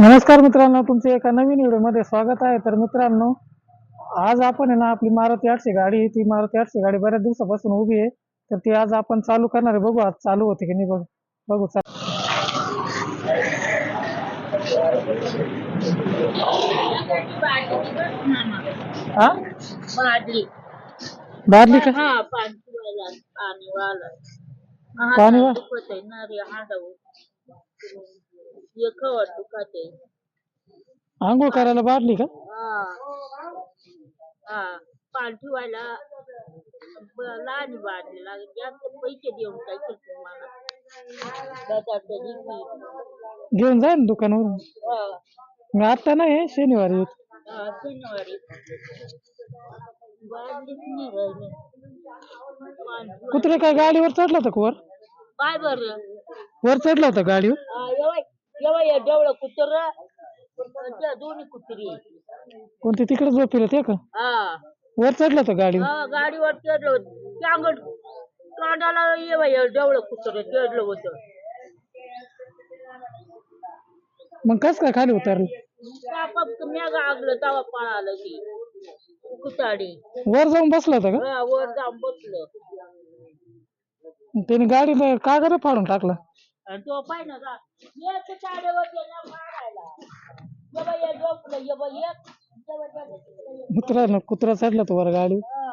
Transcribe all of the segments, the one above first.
नमस्कार मित्रांनो तुमचे एका नवीन व्हिडिओमध्ये स्वागत आहे. तर मित्रांनो आज आपण आहे ना आपली मारुती आठशे गाडी ती मारुती आठशे गाडी बऱ्याच दिवसापासून उभी आहे. तर ती आज आपण चालू करणार आहे. बघू आज चालू होते की नाही बघ. बघू चालू हा? बादली. का? पाणी वाला पाणी वाला एक दुखत आंघोळ करायला बादली का? हा. हा. ठेवायला ब- लहान बादली लागेल जास्त पैसे देऊन काय करतो मला. घेऊन जाय ना दुकानावरून. हा. मी आता नाही शनिवारी येतो. हा, शनिवारी बादलीच नाही राहिली कुत्रे काय गाडीवर चढला होता का वर? बरं? वर चढला होता गाडीवर? एवढं डवळं कुत्र त्या दोन्ही कुत्री. कोणती? तिकडे झोपेल ते का? हा. वर चढला होता गाडीवर हा गाडीवर चढलं होतं. चांगल तोंडाला ये बाई डवळं कुत्र चढलं होतं. मग कस काय खाली उतरलं? त्या म्याग आगलं तवा पळालं की. कुताडी. वर जाऊन बसला होता का? हा, वर जाऊन बसलं. त्याने गाडी कागद फाडून टाकला. आणि तो ना का एक चाड्यावर गेला मारायला. ये बाई झोपलं ये बाई एक ये बाई हे. मित्रांनो कुत्रा चढला तो वर गाडी. हा.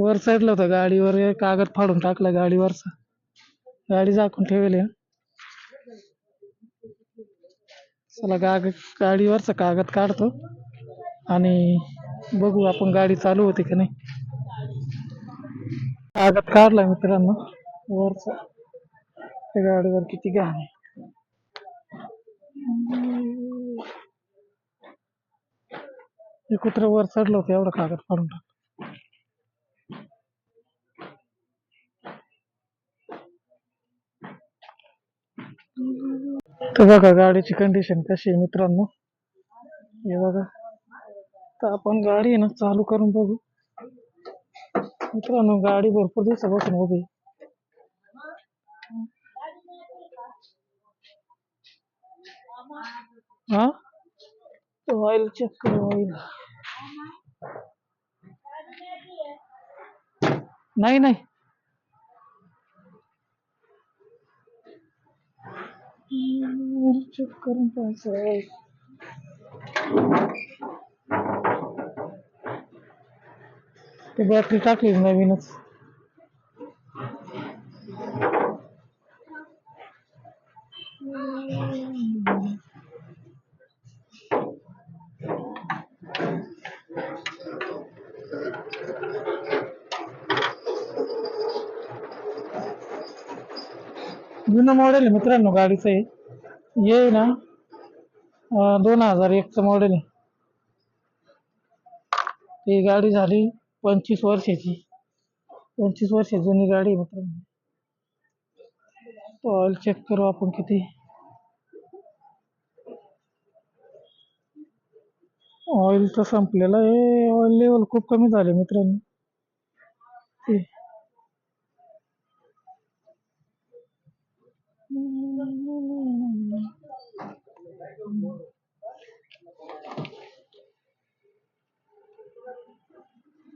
वर चढला होता गाडीवर कागद फाडून टाकला गाडीवरचा. गाडी झाकून ठेवली चला गाग गाडीवरचा कागद काढतो. आणि बघू आपण गाडी चालू होती की नाही. कागद काढला मित्रांनो. वरचा. त्या गाडीवर किती घाण आहे. हे कुत्र वर चढलं होतं एवढं कागद फाडून टाक तर बघा गाडीची कंडिशन कशी आहे मित्रांनो. हे बघा. तर आपण गाडी आहे ना चालू करून बघू. मित्रांनो गाडी भरपूर दिवसापासून उभी हा? ऑइल चेक कर ऑइल नाही नाही. चेक करून पाहायचं ती बॅटरी टाकली नवीनच जुनं मॉडेल आहे मित्रांनो गाडीचं आहे ये ना दोन हजार एकचं मॉडेल आहे ही गाडी झाली पंचवीस वर्षाची. पंचवीस वर्ष जुनी गाडी आहे मित्रांनो. ऑइल चेक करू आपण किती. ऑइल तर संपलेलं आहे. ऑइल लेवल खूप कमी झाले मित्रांनो.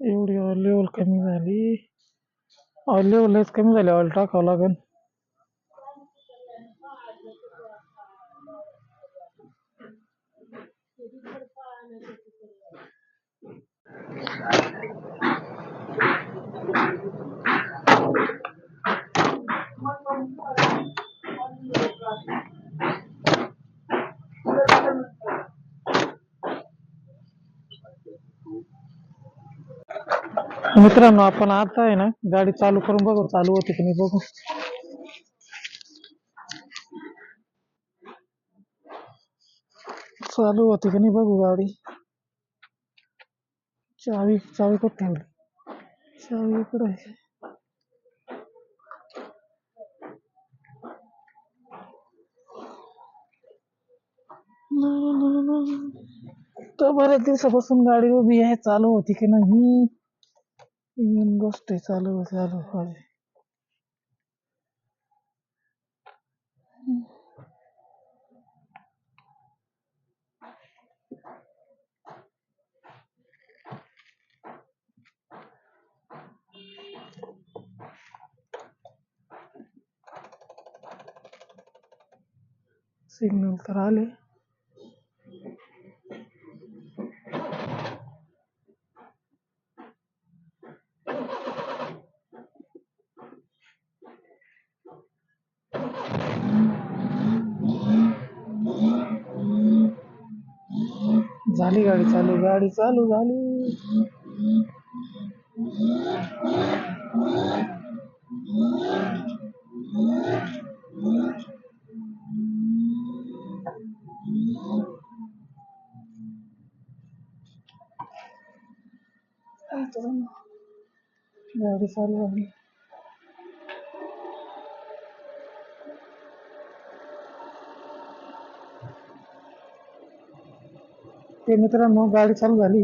एवढी ऑइल लेवल कमी झाली. ऑइल लेवल लयच कमी झाली. ऑल टाकावं लागेल मित्रांनो आपण आता आहे ना गाडी चालू करून बघू चालू होते की नाही बघू. चालू होते की नाही बघू गाडी. चावी चावी कुठे ठेवली चावी इकडे तर बऱ्याच दिवसापासून गाडी उभी आहे चालू होती की नाही? गोष्ट आहे चालू चालू पाहिजे सिग्नल तर आले झाली गाडी चालू गाडी चालू झाली. गाडी चालू झाली. ते मित्रांनो गाडी चालू झाली.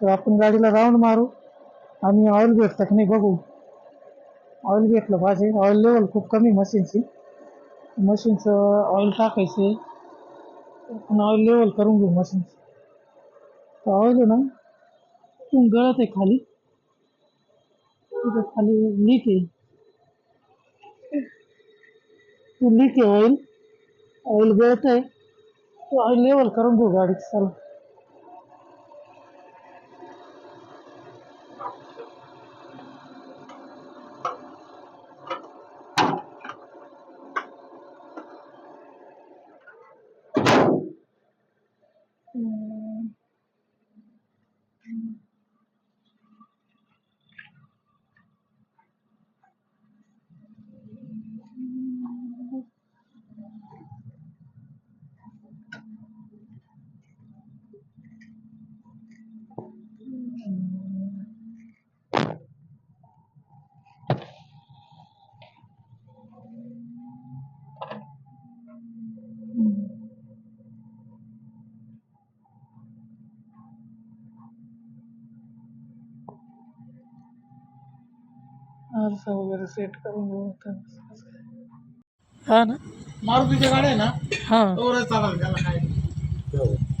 तर आपण गाडीला राऊंड मारू. आणि ऑइल भेटतं की नाही बघू. ऑइल भेटलं पाहिजे. ऑइल लेवल खूप कमी मशीनची मशीनचं ऑइल टाकायचे. पण ऑइल लेवल करून घेऊ मशीनचं तर ऑइल आहे ना तिथून गळत आहे खाली. तिथं खाली लीक आहे. लीक आहे ऑइल ऑइल गळत आहे लेवल करून घेऊ गाडीचं चला आरसा वगैरे सेट करून घेऊ. हा ना? मारुतीच्या गाड्या आहे ना? हा. तेवढं चालेल त्याला काय?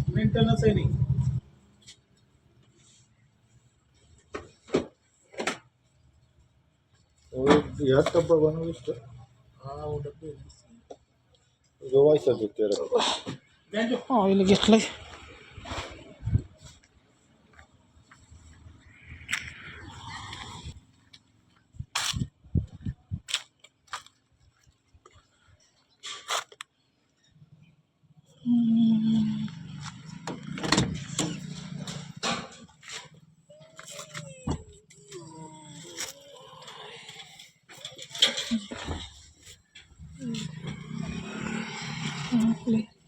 मेंटेनन्स आहे नाही डब्बा बनवलीस का हा उडत जोवायचं ते तेरा. त्यांचे ऑइल घेतलंय. Mm-hmm.